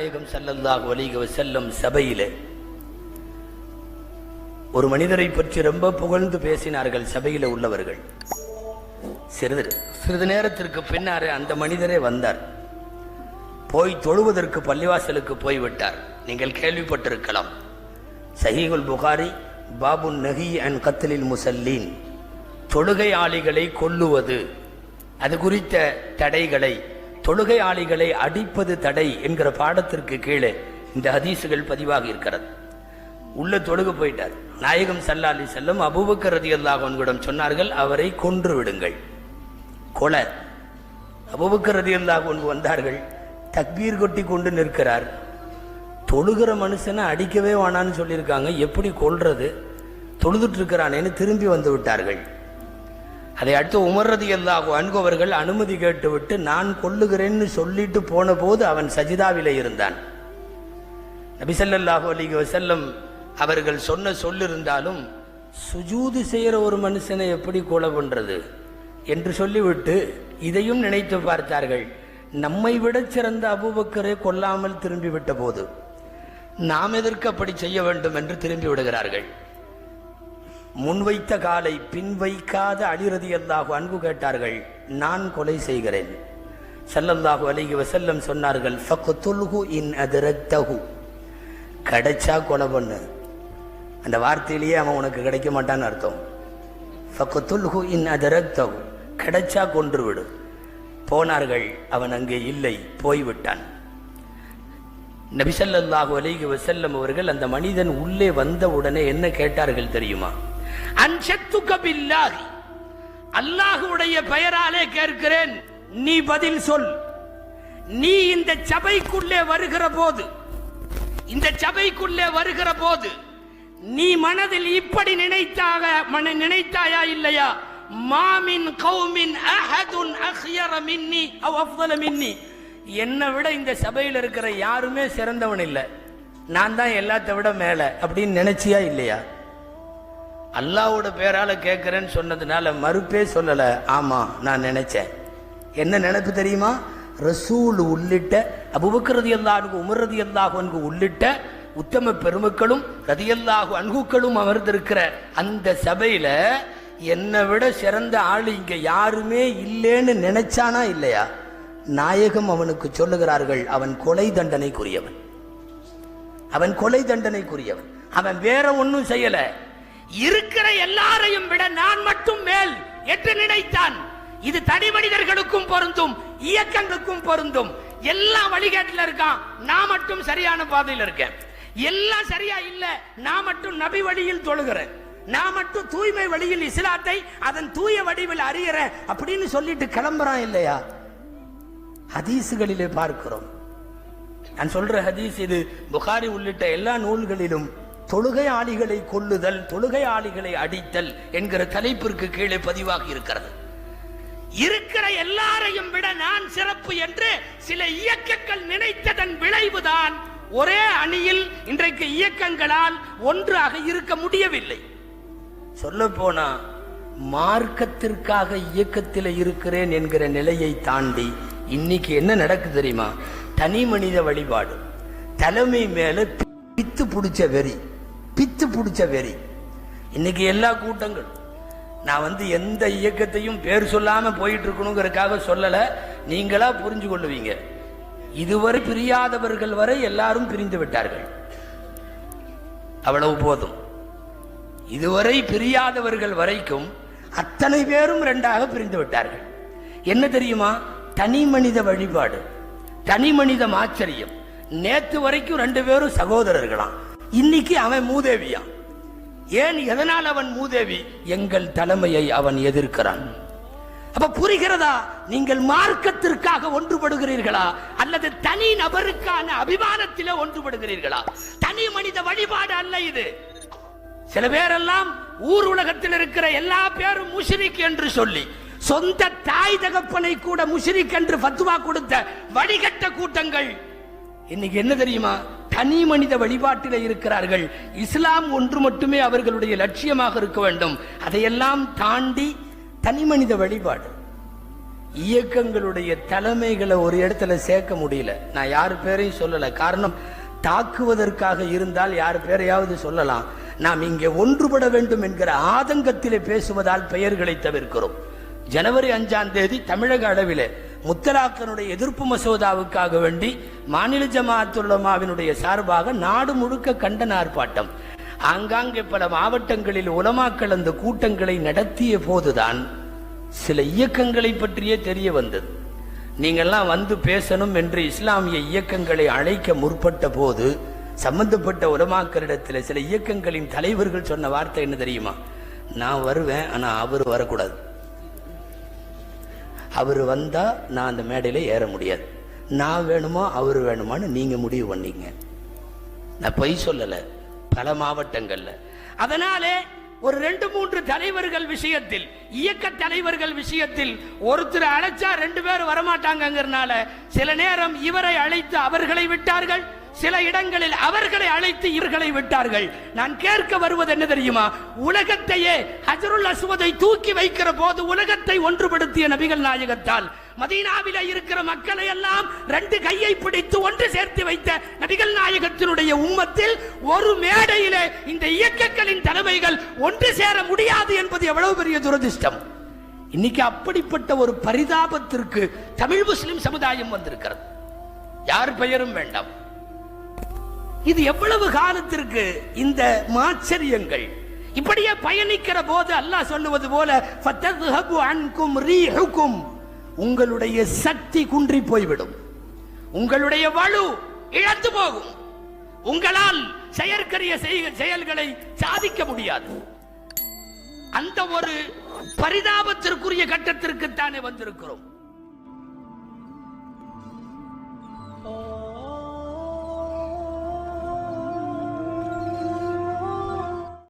நாயகம் ஸல்லல்லாஹு வலிக செல்லும் சபையிலே ஒரு மனிதரை பற்றி ரொம்ப புகழ்ந்து பேசினார்கள் சபையில் உள்ளவர்கள். சிறிது சிறிது நேரத்திற்கு பின்னாரே அந்த மனிதரே வந்தார். போய் தொழுவதற்கு பள்ளிவாசலுக்கு போய்விட்டார். நீங்கள் கேள்விப்பட்டிருக்கலாம். சஹீகுல் புகாரி பாபு நஹி அண்ட் கத்தலில் முசல்லீன். தொழுகை ஆளிகளை கொல்லுவது அது குறித்த தடைகளை தொழுகையாளிகளை அடிப்பது தடை என்கிற பாடத்திற்கு கீழே இந்த ஹதீசுகள் பதிவாக இருக்கிறது. உள்ள தொழுக போயிட்டார். நாயகம் சல்லா அலி செல்லம் அபூபக்கர் ரதியல்லாஹு சொன்னார்கள் அவரை கொன்று விடுங்கள். கொலை. அபூபக்கர் ரதி அல்லாஹன் வந்தார்கள் தக்பீர் கொட்டி கொண்டு நிற்கிறார். தொழுகிற மனுஷனை அடிக்கவே வேணான்னு சொல்லியிருக்காங்க. எப்படி கொள்றது தொழுதுட்டு இருக்கிறானேன்னு திரும்பி வந்து விட்டார்கள். அதை அடுத்து உமர்றது எல்லாகும் அன்பவர்கள் அனுமதி கேட்டுவிட்டு நான் கொள்ளுகிறேன்னு சொல்லிட்டு போன போது அவன் சஜிதாவிலே இருந்தான். நபிசல்லாஹு அலிக வசல்லம் அவர்கள் சொன்ன சொல்லிருந்தாலும் சுஜூது செய்கிற ஒரு மனுஷனை எப்படி கொலை பண்றது? என்று சொல்லிவிட்டு இதையும் நினைத்து பார்த்தார்கள். நம்மை விட சிறந்த அபூபக்கரை கொல்லாமல் திரும்பிவிட்ட போது நாம் எதற்கு அப்படி செய்ய வேண்டும்? என்று திரும்பி விடுகிறார்கள். முன்வைத்த காலை பின் வைக்காத அழிரதி அல்லாஹு அன்பு கேட்டார்கள் நான் கொலை செய்கிறேன். செல்லல்லாஹு அலைகி வசல்லம் சொன்னார்கள் ஃபக்துல்ஹு இன் அதரக்தஹு. கிடைச்சா கொலை பண்ணு. அந்த வார்த்தையிலேயே அவன் உனக்கு கிடைக்க மாட்டான்னு அர்த்தம். ஃபக்துல்ஹு இன் அதரக்தஹு. கிடைச்சா கொன்று விடு. போனார்கள் அவன் அங்கே இல்லை போய்விட்டான். நபிசல்லாஹு அலிகி வசல்லம் அவர்கள் அந்த மனிதன் உள்ளே வந்த உடனே என்ன கேட்டார்கள் தெரியுமா? அன்சத்துக்க பில்லாஹி. அல்லாஹுடைய பெயராலே கேட்கிறேன் நீ பதில் சொல். நீ இந்த சபைக்குள்ளே வருகிற போது இந்த சபைக்குள்ளே வருகிற போது நீ மனதில் இப்படி நினைத்தாக மன நினைத்தாயா இல்லையா? மாமின் கௌமின் அஹதுன் அஹ்யர மின்னி அவ் அஃதல மின்னி. என்னை விட இந்த சபையில் இருக்கிற யாருமே சிறந்தவன் இல்லை. நான் தான் எல்லாத்த விட மேல அப்படின்னு நினைச்சியா இல்லையா? அல்லாவோட பேரால கேட்கிறேன்னு சொன்னதுனால மறுப்பே சொல்லல. ஆமா நான் நினைச்சேன். என்ன நினைப்பு தெரியுமா? ரசூல் உள்ளிட்ட அபுபக்கர் அல்லாஹனுக்கு உமர் ரதியல்லாஹு அன்கு உள்ளிட்ட உத்தம பெருமக்களும் ரதியல்லாஹு அன்குக்களும் அமர்ந்திருக்கிற அந்த சபையில என்னை விட சிறந்த ஆள் இங்க யாருமே இல்லைன்னு நினைச்சானா இல்லையா? நாயகம் அவனுக்கு சொல்லுகிறார்கள் அவன் கொலை தண்டனைக்குரியவன். அவன் கொலை தண்டனைக்குரியவன். அவன் வேற ஒன்னும் செய்யலை. இருக்கிற எல்லாரையும் விட நான் மட்டும் மேல் என்று நினைத்தான். இது தனி மனிதர்களுக்கும் பொருந்தும் இயக்கங்களுக்கும் பொருந்தும். எல்லாம் வழிகாட்டில இருக்கான். நான் மட்டும் சரியான பாதையில் இருக்கேன். எல்லாம் சரியா இல்ல நான் மட்டும் நபி வழியில் தொழுகிறேன். நான் மட்டும் தூய்மை வழியில் இஸ்லாத்தை அதன் தூய வடிவில் அறியறேன் அப்படின்னு சொல்லிட்டு கிளம்புறான் இல்லையா? ஹதீசுகளிலே பார்க்கிறோம். நான் சொல்ற ஹதீஸ் இது புகாரி உள்ளிட்ட எல்லா நூல்களிலும் தொழுகை ஆளிகளை கொல்லுதல் தொழுகை ஆளிகளை அடித்தல் என்கிற தலைப்பிற்கு கீழே பதிவாகி இருக்கிறது. இருக்கிற எல்லாரையும் விட நான் சிறப்பு என்று சில இயக்கங்கள் நினைத்ததன் விளைவுதான் ஒரே அணியில் இன்றைக்கு இயக்கங்களால் ஒன்றாக இருக்க முடியவில்லை. சொல்ல போனா மார்க்கத்திற்காக இயக்கத்தில் இருக்கிறேன் என்கிற நிலையை தாண்டி இன்னைக்கு என்ன நடக்கு தெரியுமா? தனி மனித வழிபாடு. தலைமை மேல பித்து பிடிச்ச வெறி. பித்து பிடிச்ச வெறி. இன்னைக்கு எல்லா கூட்டங்களும் நான் வந்து எந்த இயக்கத்தையும் பேர் சொல்லாம போயிட்டு இருக்கணுங்கிறதுக்காக சொல்லல. நீங்களா புரிஞ்சு கொள்ளுவீங்க. இதுவரை பிரியாதவர்கள் வரை எல்லாரும் பிரிந்து விட்டார்கள். அவ்வளவு போதும். இதுவரை பிரியாதவர்கள் வரைக்கும் அத்தனை பேரும் ரெண்டாக பிரிந்து விட்டார்கள். என்ன தெரியுமா? தனி மனித வழிபாடு தனி மனித ஆச்சரியம் நேற்று வரைக்கும் ரெண்டு பேரும் சகோதரர்களாம். இன்னைக்கு அவன் மூதேவியா? ஏன் எதனால் அவன் மூதேவி? எங்கள் தலைமையை அவன் எதிர்க்கிறான். அப்ப புரிகிறதா? நீங்கள் மார்க்கத்திற்காக ஒன்றுபடுகிறீர்களா? அல்லது தனி நபருக்கான அபிமானத்திலே ஒன்றுபடுகிறீர்களா? தனி மனித வழிபாடு அல்ல இது. சில பேரெல்லாம் ஊர் உலகத்தில் இருக்கிற எல்லா பேரும் முஷிரிக் என்று சொல்லி சொந்த தாய் தகப்பனை கூட முஷிரிக் என்று பத்துவா கொடுத்த வழிகட்ட கூட்டங்கள். இன்னைக்கு என்ன தெரியுமா? தனி மனித வழிபாட்டில் இருக்கிறார்கள். இஸ்லாம் ஒன்று மட்டுமே அவர்களுடைய லட்சியமாக இருக்க வேண்டும். அதையெல்லாம் தாண்டி தனி மனித வழிபாடு. இயக்கங்களுடைய தலைமைகளை ஒரு இடத்துல சேர்க்க முடியல. நான் யார் பேரையும் சொல்லலை. காரணம் தாக்குவதற்காக இருந்தால் யார் பேரையாவது சொல்லலாம். நாம் இங்கே ஒன்றுபட வேண்டும் என்கிற ஆதங்கத்திலே பேசுவதால் பெயர்களை தவிர்க்கிறோம். ஜனவரி அஞ்சாம் தேதி தமிழக அளவிலே முத்தலாக்கனுடைய எதிர்ப்பு மசோதாவுக்காக வேண்டி மாநில ஜமாத்துலமாவினுடைய சார்பாக நாடு முழுக்க கண்டன ஆர்ப்பாட்டம் ஆங்காங்கே பல மாவட்டங்களில் உலமாக்கள் அந்த கூட்டங்களை நடத்திய போதுதான் சில இயக்கங்களை பற்றியே தெரிய வந்தது. நீங்கள்லாம் வந்து பேசணும் என்று இஸ்லாமிய இயக்கங்களை அழைக்க முற்பட்ட போது சம்பந்தப்பட்ட உலமாக்களிடத்தில் சில இயக்கங்களின் தலைவர்கள் சொன்ன வார்த்தை என்ன தெரியுமா? நான் வருவேன் ஆனால் அவர் வரக்கூடாது. அவர் வந்தால் நான் அந்த மேடையில் ஏற முடியாது. நான் வேணுமா அவர் வேணுமான்னு நீங்கள் முடிவு பண்ணீங்க. நான் பொய் சொல்லலை. பல மாவட்டங்களில். அதனாலே ஒரு ரெண்டு மூன்று தலைவர்கள் விஷயத்தில் இயக்க தலைவர்கள் விஷயத்தில் ஒருத்தர் அழைச்சா ரெண்டு பேர் வரமாட்டாங்கிறனால சில நேரம் இவரை அழைத்து அவர்களை விட்டார்கள். சில இடங்களில் அவர்களை அழைத்து இவர்களை விட்டார்கள். நான் கேட்க வருவது என்ன தெரியுமா? உலகத்தையே ஹஜருல் அஸ்வதை தூக்கி வைக்கிற போது உலகத்தை ஒன்றுபடுத்திய நபிகள் நாயகத்தால் மதீனாவில இருக்கிற மக்களை எல்லாம் ரெண்டு கையை பிடித்து ஒன்று சேர்த்து வைத்த நபிகள் நாயகத்தினுடைய உம்மத்தில் ஒரு மேடையிலே இந்த இயக்கங்களின் தலைமைகள் ஒன்று சேர முடியாது என்பது எவ்வளவு பெரிய துரதிருஷ்டம். இன்னைக்கு அப்படிப்பட்ட ஒரு பரிதாபத்திற்கு தமிழ் முஸ்லிம் சமுதாயம் வந்திருக்கிறது. யார் பெயரும் வேண்டாம். இது எவ்வளவு காலத்திற்கு இந்த மாச்சரியங்கள்? இப்படியே பயணிக்கிற போது அல்லாஹ் சொல்லுவது போல அன்கும் ரீஹுக்கும்." உங்களுடைய சக்தி குன்றி போய்விடும். உங்களுடைய வலு இழந்து போகும். உங்களால் செயற்கரிய செயல்களை சாதிக்க முடியாது. அந்த ஒரு பரிதாபத்திற்குரிய கட்டத்திற்கு தானே வந்திருக்கிறோம்.